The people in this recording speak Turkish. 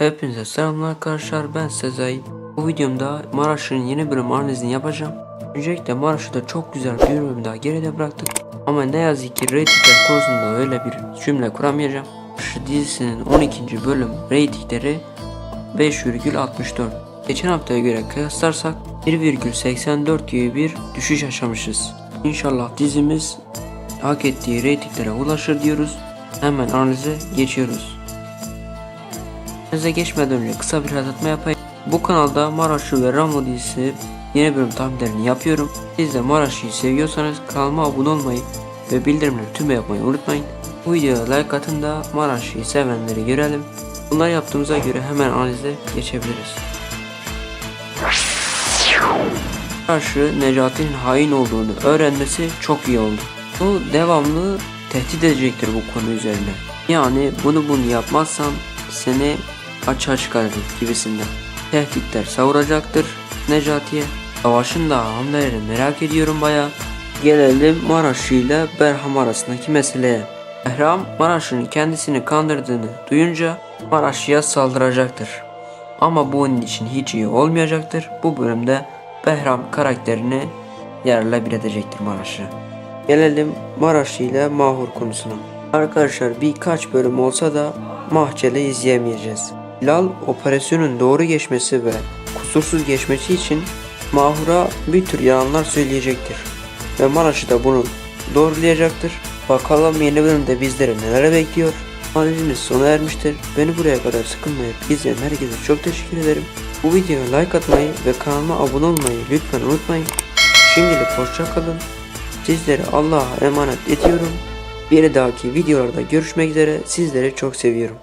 Hepinize selamlar arkadaşlar ben Sezai. Bu videomda Maraş'ın yeni bölüm analizini yapacağım. Öncelikle Maraş'ı da çok güzel bir bölüm daha geride bıraktık. Ama ne yazık ki reytingler konusunda öyle bir cümle kuramayacağım. Maraş dizisinin 12. bölüm reytingleri 5,64. Geçen haftaya göre kıyaslarsak 1,84 gibi bir düşüş yaşamışız. İnşallah dizimiz hak ettiği reytinglere ulaşır diyoruz. Hemen analize geçiyoruz. Analize geçmeden önce kısa bir hatırlatma yapayım. Bu kanalda Maraşlı ve Ramo dizisi yeni bölüm tahminlerini yapıyorum. Siz de Maraşlı'yı seviyorsanız kanalıma abone olmayı ve bildirimleri tüm yapmayı unutmayın. Bu videoya like atın da Maraşlı'yı sevenleri görelim. Bunları yaptığımıza göre hemen analize geçebiliriz. Maraşlı Necati'nin hain olduğunu öğrenmesi çok iyi oldu. Bu devamlı tehdit edecektir bu konu üzerine. Yani bunu bunu yapmazsan seni açığa çıkarırım gibisinden. Tehditler savuracaktır Necati'ye. Savaşın da hamlelerini merak ediyorum baya. Gelelim Maraşlı ile Berham arasındaki meseleye. Behram Maraşlı'nın kendisini kandırdığını duyunca Maraşlı'ya saldıracaktır. Ama bu onun için hiç iyi olmayacaktır. Bu bölümde Behram karakterini yerle bir edecektir Maraşlı. Gelelim Maraşlı ile Mahur konusuna. Arkadaşlar birkaç bölüm olsa da Mahçeli izleyemeyeceğiz. Hilal operasyonun doğru geçmesi ve kusursuz geçmesi için Mahur'a bir tür yalanlar söyleyecektir. Ve Maraş'ı da bunu doğrulayacaktır. Bakalım yeni bölümde bizleri neler bekliyor. Analizimiz sona ermiştir. Beni buraya kadar sıkılmayıp izleyen herkese çok teşekkür ederim. Bu videoya like atmayı ve kanalıma abone olmayı lütfen unutmayın. Şimdilik hoşça kalın. Sizleri Allah'a emanet ediyorum. Bir dahaki videolarda görüşmek üzere. Sizleri çok seviyorum.